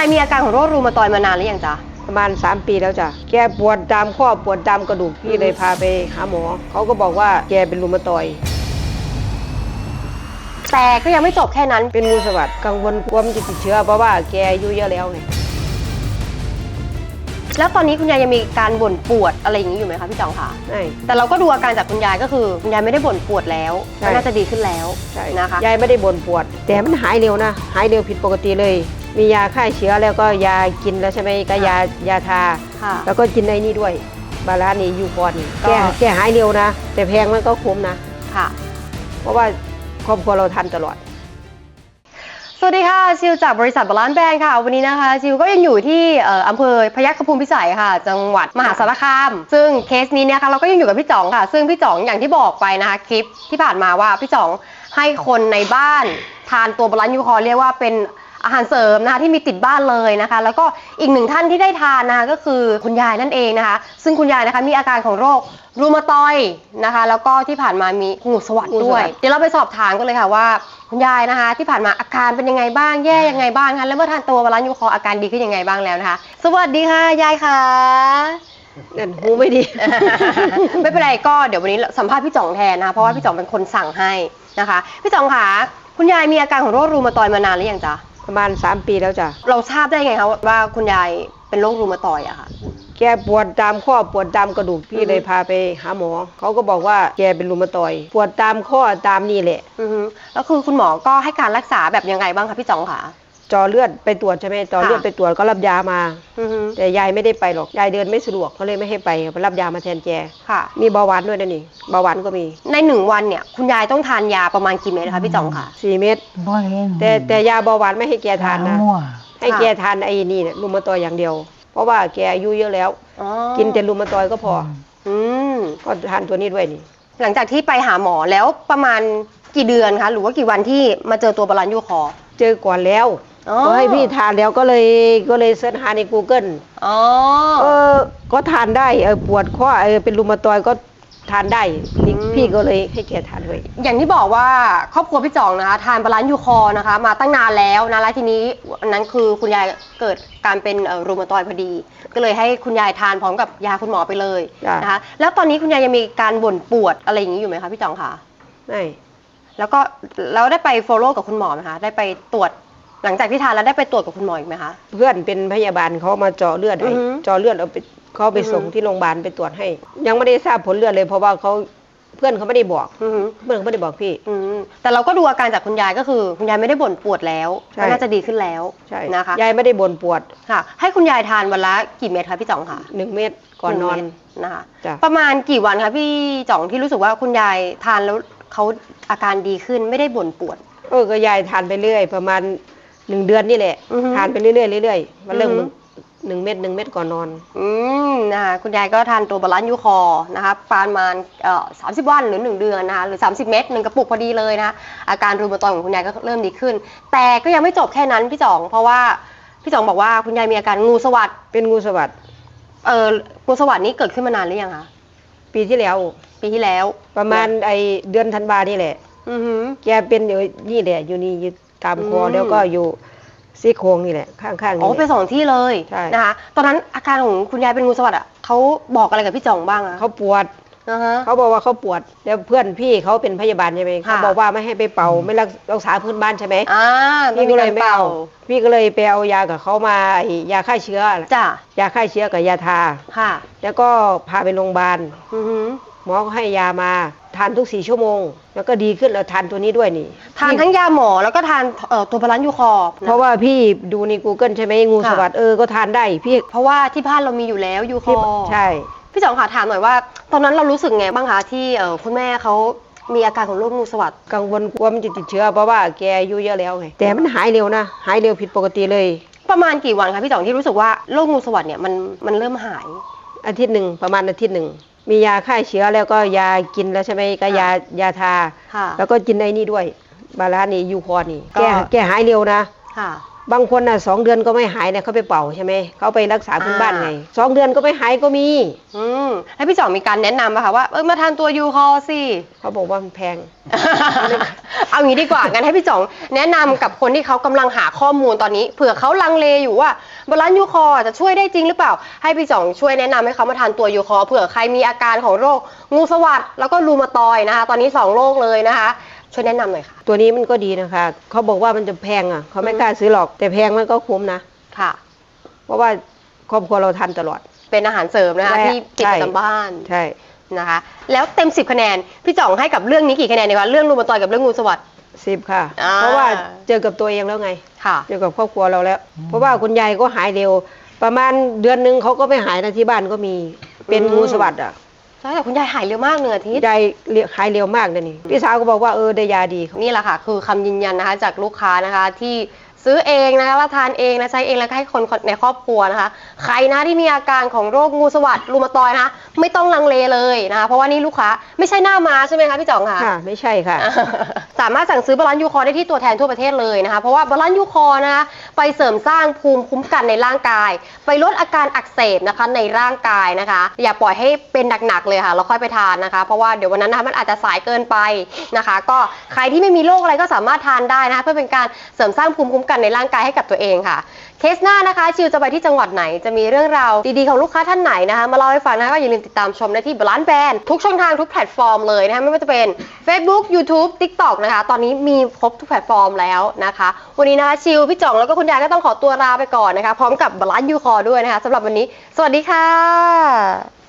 ายมีอาการของโรครูมาตอยด์มานานหรือยังจ๊ะ ประมาณ 3 ปีแล้วจ้ะ แกปวดตามข้อปวดตามกระดูกพี่เลยพาไปหาหมอ เขาก็บอกว่าแกเป็นรูมาตอยด์แต่ก็ยังไม่จบแค่นั้น เป็นงูสวัสดกังวลกลัวมันจะติดเชื้อเพราะว่าแกอายุเยอะแล้วไง แล้วตอนนี้คุณยายยังมีการบ่นปวดอะไรอย่างนี้อยู่ไหมคะพี่จองคะ ใช่ แต่เราก็ดูอาการจากคุณยายก็คือคุณยายไม่ได้บ่นปวดแล้วใช่ ก็น่าจะดีขึ้นแล้วใช่นะคะ ยายไม่ได้บ่นปวด แต่มันหายเร็วนะ หายเร็วผิดปกติเลย มียาฆ่าเชื้อแล้วก็ยากินแล้วใช่ไหมก็ยายาทา ค่ะ แล้วก็กินไอ้นี่ด้วย บาลานนี่ยูคอนก็ แกแกหายเร็วนะ แต่แพงมันก็คุ้มนะ ค่ะ เพราะว่าครอบครัวเราทันตลอด สวัสดีค่ะ ชิวจากบริษัทบาลานซ์แบรนด์ค่ะ วันนี้นะคะ ชิวก็ยังอยู่ที่เอ่ออำเภอพยัคฆภูมิพิสัยค่ะ จังหวัดมหาสารคาม ซึ่งเคสนี้เนี่ยค่ะเราก็ยังอยู่กับพี่จ๋องค่ะ ซึ่งพี่จ๋องอย่างที่บอกไปนะคะคลิปที่ผ่านมาว่าพี่จ๋องให้คนในบ้านทานตัวบาลานซ์ยูคอร์เรียกว่าเป็น อาหารเสริมนะคะที่มีติดบ้านเลยนะคะ แล้วก็อีกหนึ่งท่านที่ได้ทานนะคะก็คือคุณยายนั่นเองนะคะ ซึ่งคุณยายนะคะมีอาการของโรครูมาตอยด์นะคะ แล้วก็ที่ผ่านมามีงูสวัสดงูสด้ววัยสดิ์เดี๋ยวเราไปสอบถามกันเลยค่ะว่า คุณยายนะคะ ที่ผ่านมาอาการเป็นยังไงบ้างแย่ยังไงบ้างคะแล้วเมื่อทานตัวบาลานซ์ยูคอร์อาการดีขึ้นยังไงบ้างแล้วนะคะ สวัสดีค่ะยายค่ะนั่นหูไม่ดี ไม่เป็นไรก็เดี๋ยววันนี้สัมภาษณ์พี่จ่องแทนนะคะเพราะว่าพี่จ่องเป็นคนสั่งให้นะคะ พี่จ่องค่ะคุณยายมีอาการของโรครูมาตอยด์มานานหรือยังจ๊ะ ประมาณ 3 ปีแล้วจ้ะ เราทราบได้ไงคะว่าคุณยายเป็นโรครูมาตอยด์อะค่ะ แกปวดตามข้อปวดตามกระดูกพี่อือฮึเลยพาไปหาหมอ เขาก็บอกว่าแกเป็นรูมาตอยด์ปวดตามข้อตามนี่แหละ อือฮึแล้วคือคุณหมอก็ให้การรักษาแบบยังไงบ้างคะพี่จ่องค่ะ จอเลือดไปตรวจใช่ไหมจอเลือดค่ะไปตรวจก็รับยามา อือฮึแต่ยายไม่ได้ไปหรอกยายเดินไม่สะดวกเขาเลยไม่ให้ไปไปรับยามาแทนแกค่ะ มีเบาหวานด้วยนะนี่เบาหวานก็มีในหนึ่งวันเนี่ยคุณยายต้องทานยาประมาณกี่เม็ดคะพี่จ่องค่ะ4เม็ดบ่เห็นแต่แต่ยาเบาหวานไม่ให้แกทานนะ มั่วให้แกทานไอ้นี่เนี่ยรูมาตอยด์อย่างเดียว เพราะว่าแกอายุเยอะแล้ว อ๋อกินแต่รูมาตอยด์ก็พอ อืมก็ทานตัวนี้ด้วยนี่หลังจากที่ไปหาหมอแล้วประมาณกี่เดือนคะหรือว่ากี่วันที่มาเจอตัวบาลานซ์ยูคอร์เจอก่อนแล้ว อ๋อก็ให้พี่ทานแล้วก็เลยก็เลยเสิร์ชหาใน Google อ๋อเออก็ทานได้เออปวดข้อเออเป็นรูมาตอยด์ก็ทานได้พี่พี่ก็เลยให้แกทานด้วยอย่างที่บอกว่าครอบครัวพี่จ่องนะคะ ทานบาลานซ์ยูคอร์นะคะ มาตั้งนานแล้วนะแล้วทีนี้อันนั้นคือคุณยายเกิดการเป็นเอ่อรูมาตอยด์พอดี ก็เลยให้คุณยายทานพร้อมกับยาคุณหมอไปเลยจ้ะ นะคะ แล้วตอนนี้คุณยายยังมีการบ่นปวดอะไรอย่างนี้อยู่ไหมคะพี่จ่องคะ ไม่แล้วก็แล้วได้ไป follow กับคุณหมอไหมคะ ได้ไปตรวจ หลังจากที่ทานแล้วได้ไปตรวจกับคุณหมออีกไหมคะ เพื่อนเป็นพยาบาลเขามาเจาะเลือดให้อือฮึเจาะเลือดเอาไปเขาไปส่งอือฮึที่โรงพยาบาลไปตรวจให้ ยังไม่ได้ทราบผลเลือดเลยเพราะว่าเขาเพื่อนเขาไม่ได้บอก อือหือเพื่อนเขาไม่ได้บอกพี่ อืมแต่เราก็ดูอาการจากคุณยายก็คือ คุณยายไม่ได้บ่นปวดแล้วใช่ ก็น่าจะดีขึ้นแล้วใช่นะคะยายไม่ได้บ่นปวดค่ะ ให้คุณยายทานวันละกี่เม็ดคะพี่จ่องคะหนึ่งเม็ดก่อนนอนหงเม็ดนะคะ จ้ะประมาณกี่วันคะพี่จ่องที่รู้สึกว่าคุณยายทานแล้วเขาอาการดีขึ้นไม่ได้บ่นปวด เออก็ยายทานไปเรื่อย ประมาณ หนึ่งเดือนนี่แหละอือฮึ ทานไปเรื่อยๆเรื่อยๆมันเริ่มอือฮึหนึ่งเม็ดหนึ่งเม็ดก่อนนอน อืมนะคะคุณยายก็ทานตัวบาลานซ์ยูคอร์นะคะประมาณเอ่อสามสิบวันหรือ 1 เดือนนะคะหรือ 30 เม็ดหนึ่งกระปุกพอดีเลยนะคะอาการรูมาตอยด์ของคุณยายก็เริ่มดีขึ้น แต่ก็ยังไม่จบแค่นั้นพี่จ่อง เพราะว่าพี่จ่องบอกว่าคุณยายมีอาการงูสวัสดเป็นงูสวัสดเอองูสวัสดนี้เกิดขึ้นมานานหรือยังคะปีที่แล้ว ปีที่แล้วประมาณไอเดือนธันวานี่แหละ อือหือ แกเป็นอยู่นี่แหละอยู่นี่อยู่ ตามคออืมแล้วก็อยู่ซี่โครงนี่แหละ ข้างๆอ๋อนี่ไปแหละ สองที่เลยใช่ นะคะตอนนั้นอาการของคุณยายเป็นงูสวัสดอะเขาบอกอะไรกับพี่จ่องบ้างอะเขาปวด อ่าฮะ เขาบอกว่าเขาปวดแล้วเพื่อนพี่เขาเป็นพยาบาลใช่ไหมค่ะ เขาบอกว่าไม่ให้ไปเป่าไม่รักรักษาพื้นบ้านใช่ไหมอ่าพี่ก็เลยไม่เอาเป่าพี่ก็เลยไปเอายากับเขามาไอ้ยาฆ่าเชื้อจ้ะยาฆ่าเชื้อกับยาทา ค่ะแล้วก็พาไปโรงพยาบาล อือหือ หมอก็ให้ยามาทานทุกสี่ชั่วโมง แล้วก็ดีขึ้นแล้วทานตัวนี้ด้วยนี่ทานทั้งยาหมอแล้วก็ทานเอ่อตัวบาลานซ์ยูคอร์เพราะว่าพี่ดูใน Google ใช่ไหมงูค่ะสวัสดเออก็ทานได้พี่เพราะว่าที่บ้านเรามีอยู่แล้วยูคพี่อร์ใช่ พี่จ่องค่ะถามหน่อยว่า ตอนนั้นเรารู้สึกไงบ้างคะที่เอ่อคุณแม่เขามีอาการของโรคงูสวัสดกังวลกลัวมันจะติดเชื้อเพราะว่าแกอายุเยอะแล้วไงแต่มันหายเร็วนะ หายเร็วผิดปกติเลย ประมาณกี่วันคะพี่จ่องที่รู้สึกว่าโรคงูสวัสดเนี่ยมันมันเริ่มหายอาทิตย์หนึ่งประมาณอาทิตย์หนึ่ง มียาฆ่าเชื้อแล้วก็ยากินแล้วใช่ไหมก็ยายาทา ค่ะ แล้วก็กินไอ้นี่ด้วย บาลานนี่ยูคอร์นี่ก็ แกแกหายเร็วนะ ค่ะ บางคนน่ะสองเดือนก็ไม่หายเนี่ยเขาไปเป่าใช่ไหมเขาไปรักษาพื้นบ้านอ่าไงสองเดือนก็ไม่หายก็มี อื มมแล้วพี่จ่องมีการแนะนำไหมคะว่าเออมาทานตัวยูคอสิเขาบอกว่ามันแพง เอางี้ดีกว่างั้นให้พี่จ่องแนะนำกับคนที่เขากำลังหาข้อมูลตอนนี้เผื่อเขาลังเลอยู่ว่าบาลานซ์ยูคอจะช่วยได้จริงหรือเปล่า ให้พี่จ่องช่วยแนะนำให้เขามาทานตัวยูคอเผื่อใครมีอาการของโรคงูสวัสด์แล้วก็รูมาตอยด์นะคะ ตอนนี้สองโรคเลยนะคะ ช่วยแนะนำหน่อยค่ะ ตัวนี้มันก็ดีนะคะเขาบอกว่ามันจะแพงอะเขาไม่กล้าซื้อหรอกแต่แพงมันก็คุ้มนะ ค่ะ เพราะว่าครอบครัวเราทานตลอด เป็นอาหารเสริมนะคะ ใช่ที่ติดใช่ประจำบ้านใช่ นะคะ แล้วเต็ม 10 คะแนน พี่จ่องให้กับเรื่องนี้กี่คะแนนดีคะเรื่องรูมาตอยด์กับเรื่องงูสวัสด์ สิบค่ะ อ่า เพราะว่าเจอกับตัวเองแล้วไง ค่ะ เจอกับครอบครัวเราแล้ว เพราะว่าคุณยายก็หายเร็ว ประมาณเดือนหนึ่งเขาก็ไม่หายนะที่บ้านก็มี เป็นอืม งูสวัสด์อะใช่แต่คุณยายหายเร็วมากหนึ่งอาทิตย์ ยายเรียกหายเร็วมากเลยนี่พี่สาวก็บอกว่าเออได้ยาดี นี่แหละค่ะ คือคำยืนยันนะคะจากลูกค้านะคะที่ ซื้อเองนะคะแล้วทานเองนะใช้เองแล้วก็ให้คนในครอบครัวนะคะ ใครนะที่มีอาการของโรคงูสวัสด์รูมาตอยด์นะคะไม่ต้องลังเลเลยนะคะเพราะว่านี่ลูกค้าไม่ใช่หน้ามาใช่ไหมคะพี่จ่องค่ะค่ะ ไม่ใช่ค่ะ สามารถสั่งซื้อบาลานซ์ยูคอร์ได้ที่ตัวแทนทั่วประเทศเลยนะคะ เพราะว่าบาลานซ์ยูคอนะคะไปเสริมสร้างภูมิคุ้มกันในร่างกาย ไปลดอาการอักเสบนะคะในร่างกายนะคะ อย่าปล่อยให้เป็นหนักๆเลยค่ะแล้วค่อยไปทานนะคะ เพราะว่าเดี๋ยววันนั้นนะคะมันอาจจะสายเกินไปนะคะ ก็ใครที่ไม่มีโรคอะไรก็สามารถทานได้นะคะเพื่อเป็นการเสริมสร้างภูมิคุ้มกันในร่างกายให้กับตัวเองค่ะ เคสหน้านะคะ ชิวจะไปที่จังหวัดไหนจะมีเรื่องราวดีๆของลูกค้าท่านไหนนะคะ มาเล่าให้ฟังนะคะก็อย่าลืมติดตามชมได้ที่บลานแบนทุกช่องทางทุกแพลตฟอร์มเลยนะคะไม่ว่าจะเป็น Facebook YouTube TikTok นะคะ ตอนนี้มีครบทุกแพลตฟอร์มแล้วนะคะ วันนี้นะคะชิวพี่จ่องแล้วก็คุณยายก็ต้องขอตัวลาไปก่อนนะคะ พร้อมกับบลานยูคอด้วยนะคะสำหรับวันนี้ สวัสดีค่ะ